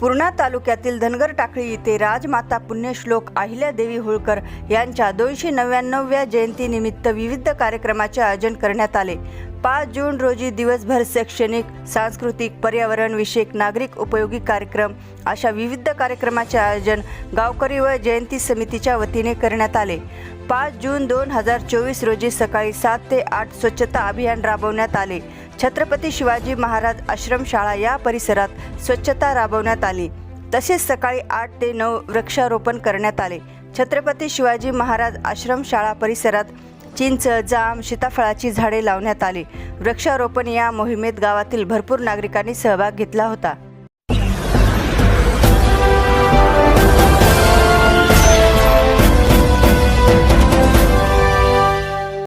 पूर्णा तालुक्यातील धनगर टाकळी येथे राजमाता पुण्यश्लोक अहिल्यादेवी होळकर यांच्या दोनशे नव्याण्णव्या जयंतीनिमित्त विविध कार्यक्रमाचे आयोजन करण्यात आले. पाच जून रोजी दिवसभर शैक्षणिक सांस्कृतिक पर्यावरण विषयक नागरिक उपयोगी कार्यक्रम अशा विविध कार्यक्रमाचे आयोजन गावकरी व जयंती समितीच्या वतीने करण्यात आले. पाच जून दोन हजार चोवीस रोजी सकाळी सात ते आठ स्वच्छता अभियान राबवण्यात आले. छत्रपती शिवाजी महाराज आश्रमशाळा या परिसरात स्वच्छता राबवण्यात आली. तसेच सकाळी आठ ते नऊ वृक्षारोपण करण्यात आले. छत्रपती शिवाजी महाराज आश्रमशाळा परिसरात चिंच जाम सीताफळाची झाडे लावण्यात आली. वृक्षारोपण या मोहिमेत गावातील भरपूर नागरिकांनी सहभाग घेतला होता.